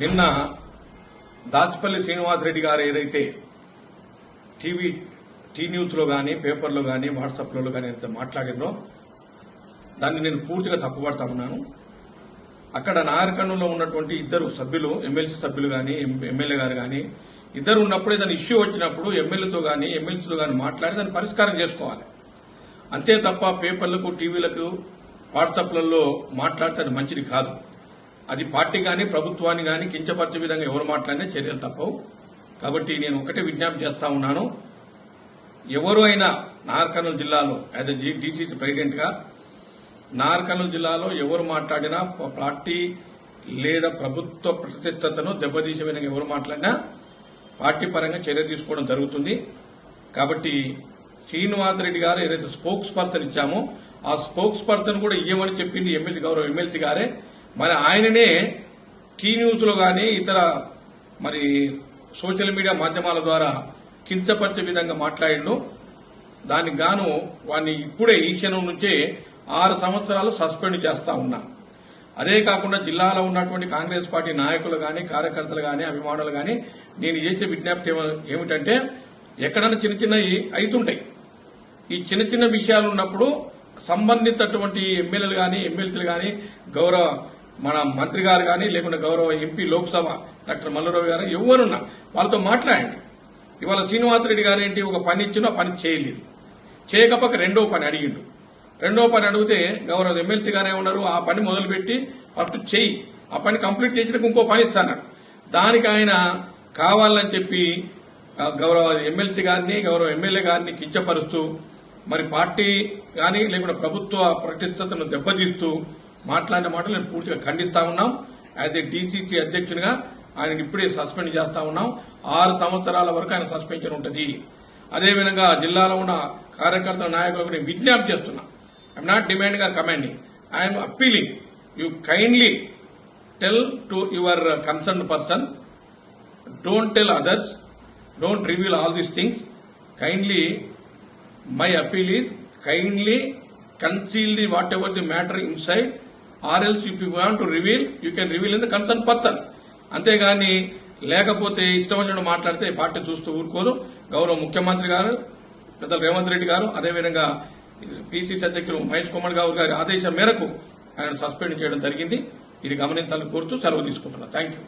నిన్న దాచిపల్లి శ్రీనివాసరెడ్డి గారు ఏదైతే టీవీ టీ న్యూస్లో కానీ పేపర్లో కానీ వాట్సాప్లో కానీ ఎంత మాట్లాడిందో దాన్ని నేను పూర్తిగా తప్పుపడతా ఉన్నాను. అక్కడ నాగరికర్ణంలో ఉన్నటువంటి ఇద్దరు సభ్యులు ఎమ్మెల్సీ సభ్యులు కానీ ఎమ్మెల్యే గారు కానీ ఇద్దరు ఉన్నప్పుడు దాని ఇష్యూ వచ్చినప్పుడు ఎమ్మెల్యేతో కానీ ఎమ్మెల్సీతో కానీ మాట్లాడి దాన్ని పరిష్కారం చేసుకోవాలి. అంతే తప్ప పేపర్లకు టీవీలకు వాట్సాప్లలో మాట్లాడితే అది మంచిది కాదు. అది పార్టీ కానీ ప్రభుత్వాన్ని కానీ కించపరిచే విధంగా ఎవరు మాట్లాడినా చర్యలు తప్పవు. కాబట్టి నేను ఒకటే విజ్ఞప్తి చేస్తా ఉన్నాను. ఎవరు అయినా నాగర్కర్నూలు జిల్లాలో యాజ్ ఎ డీసీసీ ప్రెసిడెంట్గా జిల్లాలో ఎవరు మాట్లాడినా పార్టీ లేదా ప్రభుత్వ ప్రతిష్టతను దెబ్బతీసే విధంగా ఎవరు మాట్లాడినా పార్టీ పరంగా చర్య తీసుకోవడం జరుగుతుంది. కాబట్టి శ్రీనివాసరెడ్డి గారు ఏదైతే స్పోక్స్ పర్సన్ ఇచ్చామో ఆ స్పోక్స్ పర్సన్ కూడా ఇవ్వమని చెప్పింది ఎమ్మెల్సీ గౌరవ ఎమ్మెల్సీ గారే. మరి ఆయననే టీ న్యూస్లో గాని ఇతర మరి సోషల్ మీడియా మాధ్యమాల ద్వారా కించపరిచే విధంగా మాట్లాడిండు. దానికి గాను వాడిని ఇప్పుడే ఈ క్షణం నుంచే ఆరు సంవత్సరాలు సస్పెండ్ చేస్తా ఉన్నా. అదే కాకుండా జిల్లాలో ఉన్నటువంటి కాంగ్రెస్ పార్టీ నాయకులు గాని కార్యకర్తలు గాని అభిమానులు గాని నేను చేసే విజ్ఞప్తి ఏమిటంటే ఎక్కడైనా చిన్న చిన్నవి అవుతుంటాయి ఈ చిన్న చిన్న విషయాలు ఉన్నప్పుడు సంబంధితటువంటి ఎమ్మెల్యేలు గాని ఎమ్మెల్సీలు గాని గౌరవ మన మంత్రి గారు కానీ లేకుంటే గౌరవ ఎంపీ లోక్సభ డాక్టర్ మల్లరావు గారు ఎవరున్నా వాళ్ళతో మాట్లాడండి. ఇవాళ శ్రీనివాసరెడ్డి గారు ఏంటి? ఒక పని ఇచ్చినా పని చేయలేదు. చేయకపోక రెండో పని అడిగిండు. రెండో పని అడిగితే గౌరవ ఎమ్మెల్సీ గారే ఉన్నారు ఆ పని మొదలుపెట్టి ఫస్ట్ చేయి ఆ పని కంప్లీట్ చేసినాక ఇంకో పని ఇస్తాడు దానికి ఆయన కావాలని చెప్పి గౌరవ ఎమ్మెల్సీ గారిని గౌరవ ఎమ్మెల్యే గారిని కించపరుస్తూ మరి పార్టీ కానీ లేకుంటే ప్రభుత్వ ప్రతిష్టతను దెబ్బతీస్తూ మాట్లాడిన మాటలు నేను పూర్తిగా ఖండిస్తా ఉన్నాం. యాజ్ ఏ డీసీసీ అధ్యక్షునిగా ఆయన ఇప్పుడే సస్పెండ్ చేస్తా ఉన్నాం. ఆరు సంవత్సరాల వరకు ఆయన సస్పెన్షన్ ఉంటుంది. అదేవిధంగా జిల్లాలో ఉన్న కార్యకర్తల నాయకులకు నేను విజ్ఞప్తి చేస్తున్నా. I'm not demanding or commanding I'm appealing you kindly tell to your concern person don't tell others don't reveal all these things kindly my appeal is kindly conceal the whatever the matter inside or else if you want to reveal you can reveal in the concern person అంతేగాని లేకపోతే ఇష్టం వచ్చినట్టు మాట్లాడితే party చూస్తూ ఊరుకోదు. గౌరవ ముఖ్యమంత్రి గారు పెద్దలు రేవంత్ రెడ్డి గారు అదేవిధంగా పీసీసీ అధ్యక్షులు మహేష్ కుమార్ గౌర్ గారి ఆదేశం మేరకు ఆయన సస్పెండ్ చేయడం జరిగింది. ఇది గమనించాలని కోరుతూ సెలవు తీసుకుంటున్నాను. Thank you